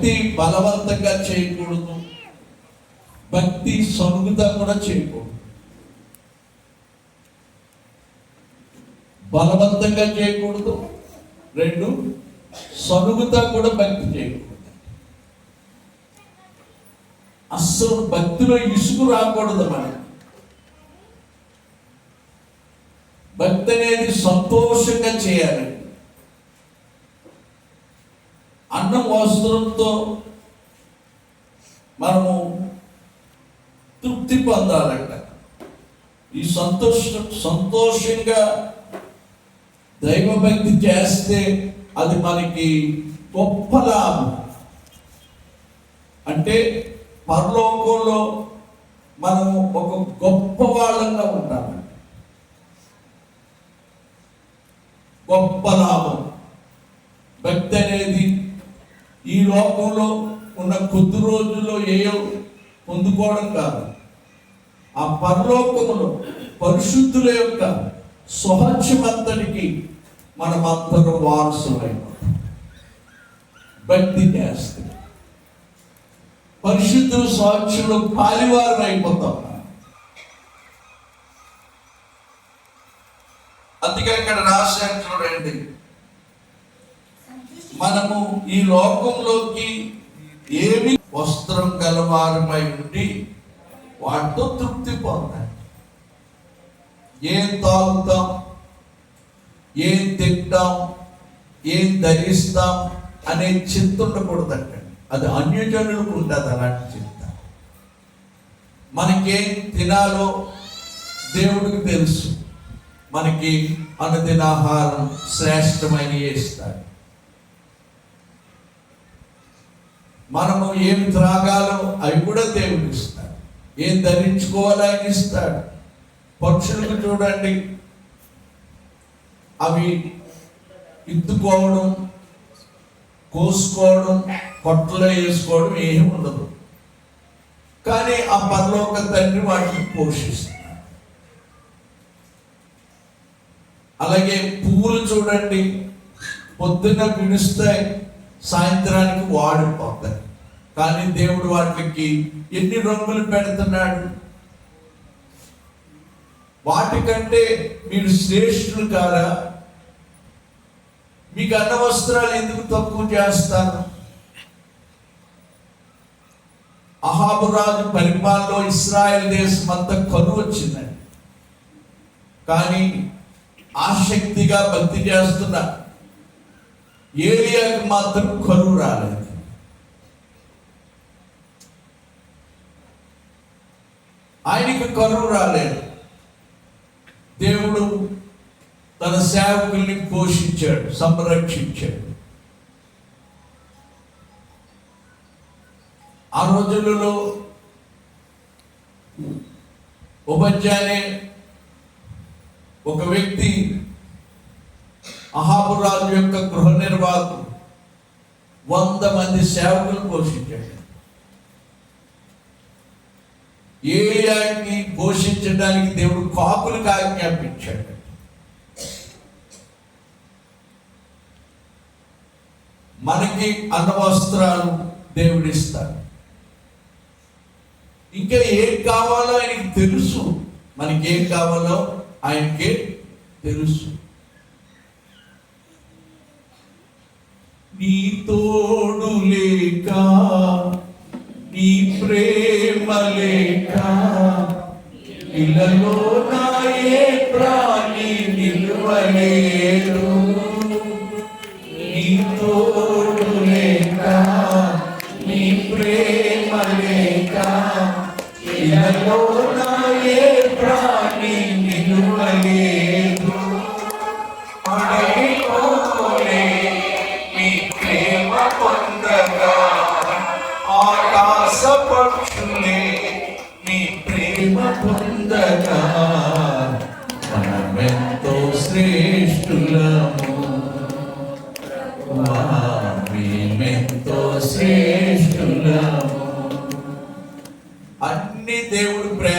భక్తి బలవంతంగా చేయకూడదు. భక్తి సొనుగుతా కూడా చేయకూడదు. బలవంతంగా చేయకూడదు. రెండు సొనుగుతా కూడా భక్తి చేయకూడదు. అస్సలు భక్తిలో ఇసుకు రాకూడదు మనకి భక్తి అనేది సంతోషంగా చేయాలి అన్నం వస్త్రంతో మనము తృప్తి పొందాలంట. ఈ సంతోష సంతోషంగా దైవభక్తి చేస్తే అది మనకి గొప్ప లాభం. అంటే పరలోకంలో మనము ఒక గొప్ప వాళ్ళంగా ఉంటాము గొప్ప లాభం భక్తి అనేది ఈ లోకంలో ఉన్న కొద్ది రోజుల్లో ఏయో పొందుకోవడం కాదు. ఆ పరలోకములో పరిశుద్ధుల యొక్క స్వహత్యమంతటికి మనమంతరం వారసులైన భక్తి చేస్తే పరిశుద్ధుల స్వచ్ఛంలో పాలివారం అయిపోతాం అందుకే ఇక్కడ రాశారు చూడండి. మనము ఈ లోకంలోకి ఏమి వస్త్రం గలవారమై ఉండి వాటితో తృప్తి పొందాలి. ఏం తాగుతాం? ఏం తింటాం? ఏం ధరిస్తాం? అనే చింత ఉండకూడదండి. అది అన్యజనులకు ఉండదు అలాంటి చింత. మనకేం తినాలో దేవుడికి తెలుసు. మనకి అనుదినాహారం శ్రేష్టమైన ఇస్తాడు మనము ఏం త్రాగాలో అవి కూడా దేవుడు ఇస్తాడు. ఏం ధరించుకోవాలో ఆయన ఇస్తాడు. పక్షులకు చూడండి. అవి ఇద్దుకోవడం కోసుకోవడం కొట్టలో వేసుకోవడం ఏమి ఉండదు. కానీ ఆ పరలోక తండ్రి వాటిని పోషిస్తాడు అలాగే పువ్వులు చూడండి. పొద్దున్న పిలుస్తాయి సాయంత్రానికి వాడిపోతాయి. కానీ దేవుడు వాటికి ఎన్ని రంగులు పెడుతున్నాడు? వాటికంటే మీరు శ్రేష్ఠులు కారా? మీకు అన్న వస్త్రాలు ఎందుకు తక్కువ చేస్తారు? అహాబురాజు పరిపాలనలో ఇస్రాయల్ దేశం అంతా కను వచ్చిందండి కానీ ఆసక్తిగా భక్తి చేస్తున్న ఏరియాకి మాత్రం కరువు రాలేదు. ఆయనకి కరువు రాలేదు. దేవుడు తన సేవకుల్ని పోషించాడు సంరక్షించాడు. ఆ రోజులలో ఉపాధ్యాయులే ఒక వ్యక్తి అహాబురాజు యొక్క గృహ నిర్వాహకుడు వంద మంది సేవకులు పోషించాడు. ఏలియాకి పోషించడానికి దేవుడు కాపులకు ఆజ్ఞాపించాడు మనకి అన్నవస్త్రాలు దేవుడిస్తాడు ఇంకా ఏం కావాలో ఆయనకి తెలుసు. మనకి ఏం కావాలో ఆయనకి తెలుసు. నీ తోడు లేక ఇళ్ళలో నా ప్రాణి నిలువలేదు నీ లేక నీ ప్రేమ లేక ఇళ్ళలో నా ప్రాణి నిలువలేదు అడగిపోలే ప్రేమ పొందగా ఆకాశ పక్షులే ప్రేమ పొందగా మనమెంతో శ్రేష్ఠులము. మేమెంతో శ్రేష్ఠులము. అన్ని దేవుడు ప్రేమ